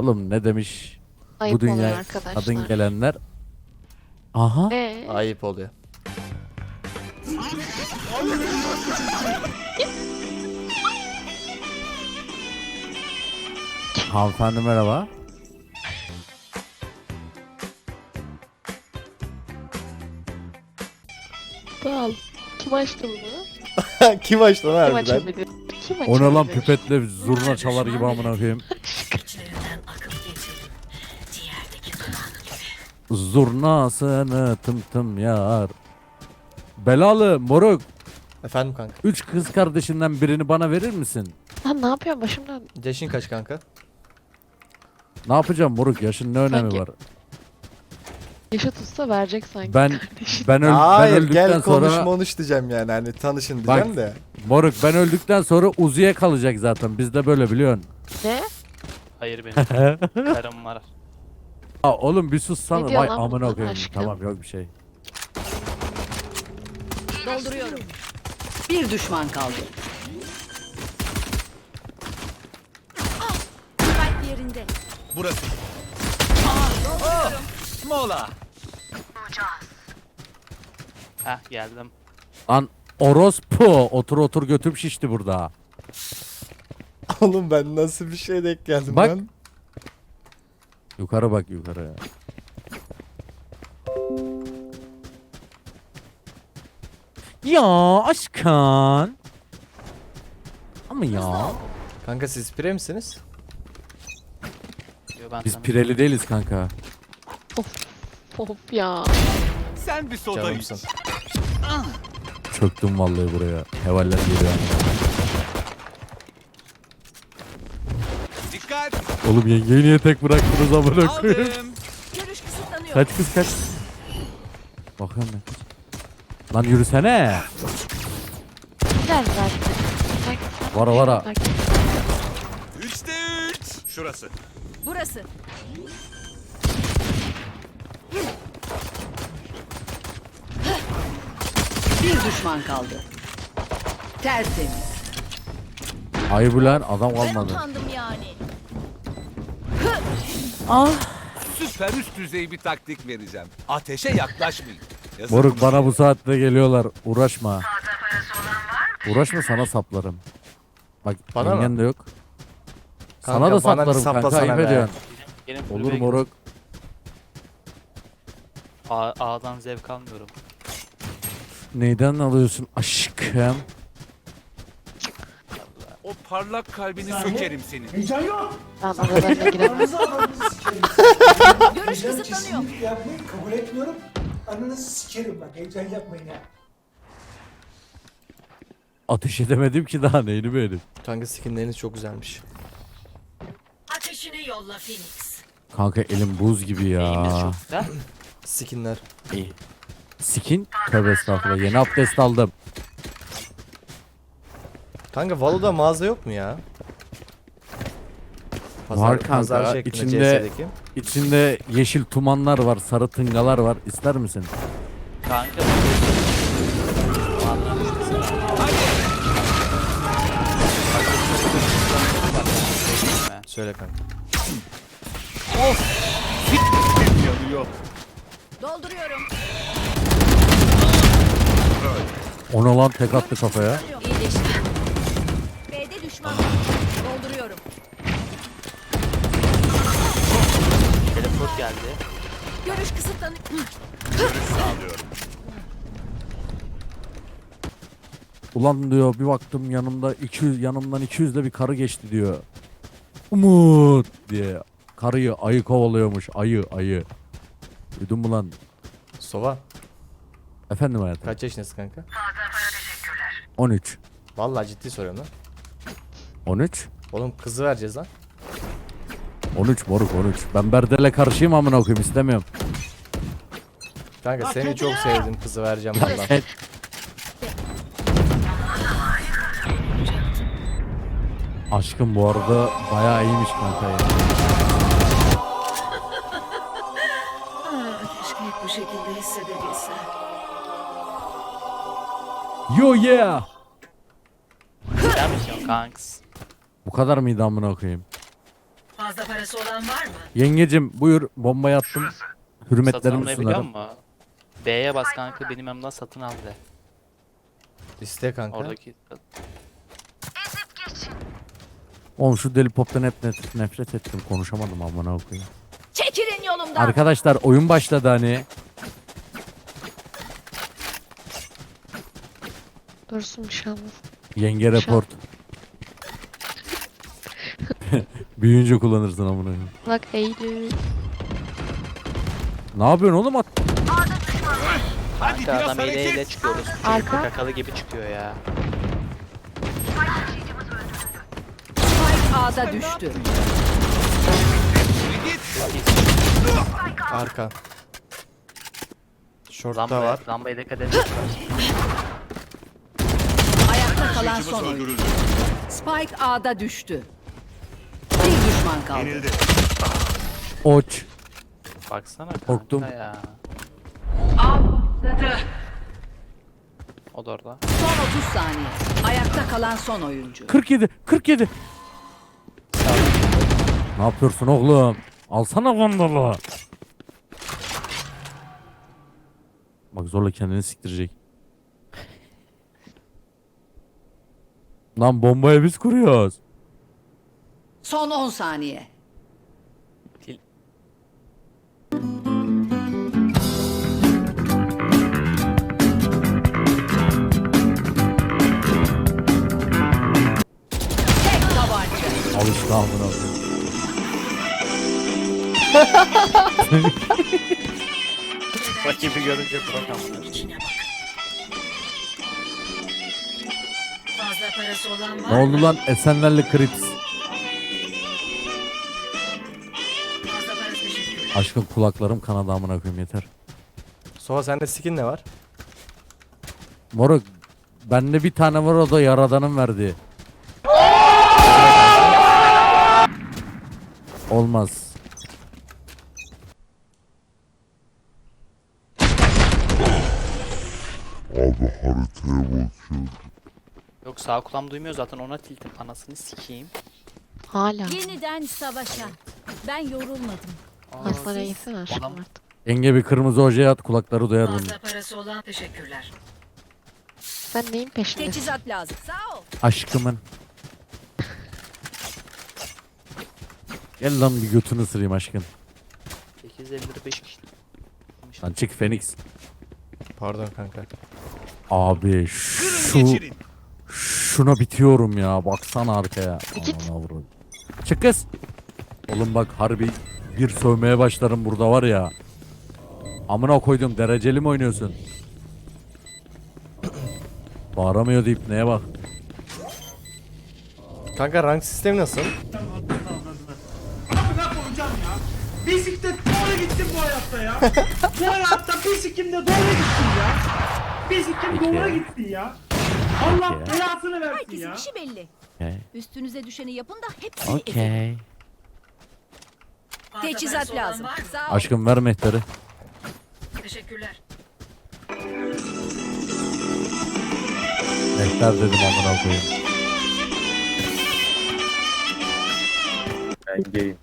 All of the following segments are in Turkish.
Oğlum ne demiş Ayıp bu oluyor dünya arkadaşlar. kadın gelenler. Aha. Ee, Ayıp oluyor. Hanımefendi merhaba. Al. Kim açtı bunu? Kim açtı lan Kim harbiden? açabilir? Kim lan pipetle zurna çalar gibi amına koyayım. Zurnasını tım tım yar. Belalı moruk. Efendim kanka. Üç kız kardeşinden birini bana verir misin? Lan ne yapıyorsun başımdan? Yaşın kaç kanka? Ne yapacağım moruk yaşın ne önemi Sanki- var? Yaşa tutsa verecek sanki Ben kardeşim. ben, öl, ben Hayır öldükten gel konuş sonra konuş diyeceğim yani hani tanışın Bak. diyeceğim de. moruk ben öldükten sonra Uzi'ye kalacak zaten. Bizde böyle biliyorsun. Ne? Hayır benim karım var. Aa, oğlum bir sus sana. Ne diyor Vay lan amına koyayım. aşkım? Tamam yok bir şey. Dolduruyorum. Bir düşman kaldı. Spike yerinde. Burası. Mola. Heh geldim. Lan orospu otur otur götüm şişti burada. Oğlum ben nasıl bir şey denk geldim Bak. lan? Yukarı bak yukarı. Ya aşkın. Ama ya. Kanka siz pire misiniz? Ben Biz sana. pireli değiliz kanka. Of ya. Sen bir soda iç. Canımsın. Çöktüm vallahi buraya. Hevaller geliyor. Dikkat. Oğlum yengeyi niye tek bıraktınız amına koyayım? Aldım. Görüş kısıtlanıyor. Kaç kız kaç. Bakın ne kız. Lan yürüsene. Güzel zaten. Vara vara. bak. Üçte üç. Şurası. Burası. Bir düşman kaldı. Tertemiz. Ayıp ulan adam Ben kalmadı. utandım yani. Süper üst düzey bir taktik vereceğim. Ateşe yaklaşmayın. Yazık. Moruk bana bu saatte geliyorlar. Uğraşma. Uğraşma sana saplarım. Bak Bana yengen mı? de yok. Kanka, sana da bana bir saplarım kanka saplasana ayıp be. ediyorsun. Gelin Olur moruk. A- A'dan zevk almıyorum. Neyden alıyorsun aşkım? O parlak kalbini sökerim senin. Heyecan yok. Ben aralarına giremem. Aranızı aranızı sikerim. Görüş Heyecan kısıtlanıyor. kesinlikle yapmayın. Kabul etmiyorum. Aranızı sikerim bak. Heyecan yapmayın ya. Ateş edemedim ki daha neyini beğendim. Kanka skinleriniz çok güzelmiş. Ateşini yolla Phoenix. Kanka elim buz gibi Neyimiz ya. çok. Skinler. İyi. Skin? Tövbe estağfurullah. Yeni abdest aldım. Kanka Valo'da mağaza yok mu ya? Var kanka, şeklinde içinde- CS'deki. İçinde yeşil tumanlar var, sarı tıngalar var. İster misin? Kanka. Söyle kanka. Yanıyor. Dolduruyorum. Ona lan tek attı kafaya. İyileşti. Geldi. Görüş kısıtlanıyor. Ulan diyor bir baktım yanımda 200 yanımdan 200 de bir karı geçti diyor. Umut diye. Karıyı ayı kovalıyormuş. Ayı ayı. Duydun mu lan? Sova. Efendim hayatım. Kaç yaşındasın kanka? 13. Vallahi ciddi soruyorum lan. 13? Oğlum kızı vereceğiz lan. 13 moruk 13. Ben Berdel'e karşıyım amına koyayım istemiyorum. Kanka seni çok sevdim kızı vereceğim valla. Evet. Aşkım bu arada bayağı iyiymiş kanka ya. Keşke hep bu şekilde hissedebilsem. Yo yeah. Diyorsun kanks? Bu kadar mıydı amına koyayım? Fazla parası olan var mı? Yengecim buyur bombayı attım. Satın Hürmetlerimi almayı biliyor sunarım. musun? B'ye bas kanka benim yanımdan satın al de. İste kanka. Oradaki Oğlum şu deli poptan hep net- nefret ettim. Konuşamadım amına koyayım. Çekilin yolumdan. Arkadaşlar oyun başladı hani. Dursun bir şey olmaz. Yenge report. Büyüyünce kullanırsın amına koyayım. Bak Eylül. Ne yapıyorsun oğlum? At- Hadi kanka biraz adam ile ile hareket. çıkıyoruz. Arka. Kakalı gibi çıkıyor ya. Spike A'da düştü. Arka. Short'ta Lamba, var. lambaya dikkat et. Ayakta kalan son oyuncu. Spike A'da düştü. Düşman kaldı. Oç. Baksana kanka Korktum. ya. O da orada. Son 30 saniye. Ayakta kalan son oyuncu. 47. 47. Ne yapıyorsun oğlum? Alsana vandalı. Bak zorla kendini siktirecek. Lan bombayı biz kuruyoruz. Son 10 saniye. Al işte amına koyayım. Rakibi görünce bırakamıyor. Fazla parası olan var Ne oldu lan Esenlerli Krips? Aşkım kulaklarım kanadı amına koyayım yeter. Sova sende skin ne var? Moruk bende bir tane var o da yaradanın verdiği. Olmaz. Yok sağ kulağım duymuyor zaten ona tiltim. Anasını sikeyim. Hala. Yeniden savaşa. Ben yorulmadım. Hastaneye gitsene aşkım Adam- artık. Yenge bir kırmızı ojaya at kulakları duyar bunu. Fazla parası olan teşekkürler. Sen neyin peşindesin? Teçhizat lazım. Sağ ol. Aşkımın. Gel lan bir götünü ısırayım aşkın. 855 kişi. Lan çık Phoenix. Pardon kanka. Abi şu şuna bitiyorum ya. Baksana arkaya. Git. Aman avrum. Çık kız. Oğlum bak harbi bir sövmeye başlarım burada var ya. Amına koydum dereceli mi oynuyorsun? Bağıramıyor deyip neye bak. Kanka rank sistemi nasıl? Abi ne yapacağım ya? Bisiklet doğru gittim bu hayatta ya. bu hayatta bisikimde doğru gittim ya. Bisikim doğru gitti ya. Allah belasını versin Herkesin ya. işi belli. Okay. Üstünüze düşeni yapın da hepsini ezin. Okay. Teçhizat lazım. Sağ ol. Aşkım ver mehteri. Teşekkürler. Mehter dedim amına koyayım. Endgame.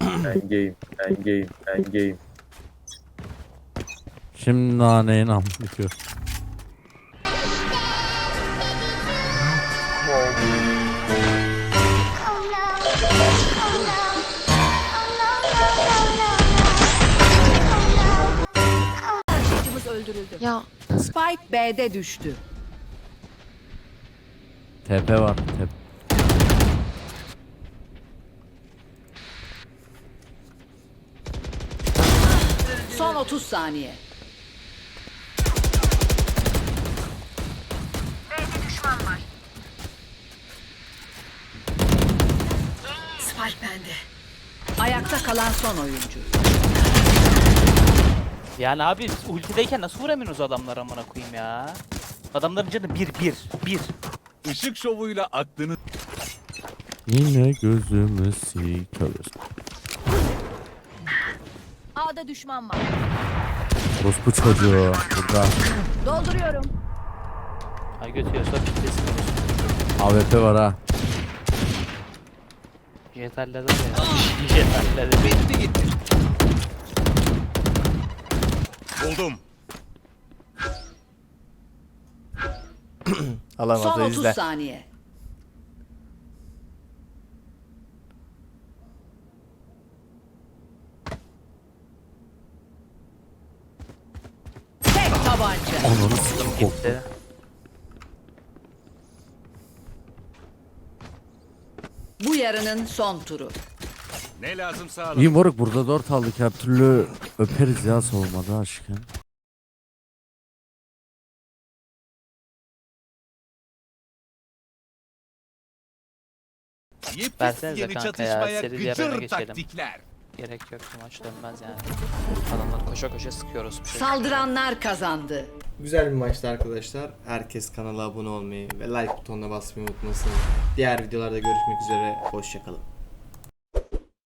Endgame. Endgame. Endgame. Şimdi naneyi nam bitiyor. Öldürüldü. Ya Spike B'de düştü. TP var. TP. Son 30 saniye. Spike bende. Ayakta kalan son oyuncu. Yani abi biz ultideyken nasıl vuramıyoruz adamlar amına koyayım ya? Adamların canı 1 1 1. Işık şovuyla aklını Yine gözümü sikiyoruz. A'da düşman var. Orospu çocuğu burada. Dolduruyorum. Ay götürüyorsa bitlesin. AWP var ha. Jet halleder ya. Jet halleder. Bitti gitti. Buldum. Son Alamadı 30 izle. saniye. Tek tabanca. Ananı korktum. Gitti. Bu yarının son turu. Ne lazımsa alın. İyi moruk burada 4 aldık her türlü öperiz ya savunmada aşkım. Yepyeni Versenize yeni kanka ya, çatışmaya seri diğerlerine gıcır geçelim. taktikler. Gerek yok bu maç dönmez yani. Adamlar koşa koşa sıkıyoruz. Bir şey. Saldıranlar kazandı. Güzel bir maçtı arkadaşlar. Herkes kanala abone olmayı ve like butonuna basmayı unutmasın. Diğer videolarda görüşmek üzere. Hoşçakalın.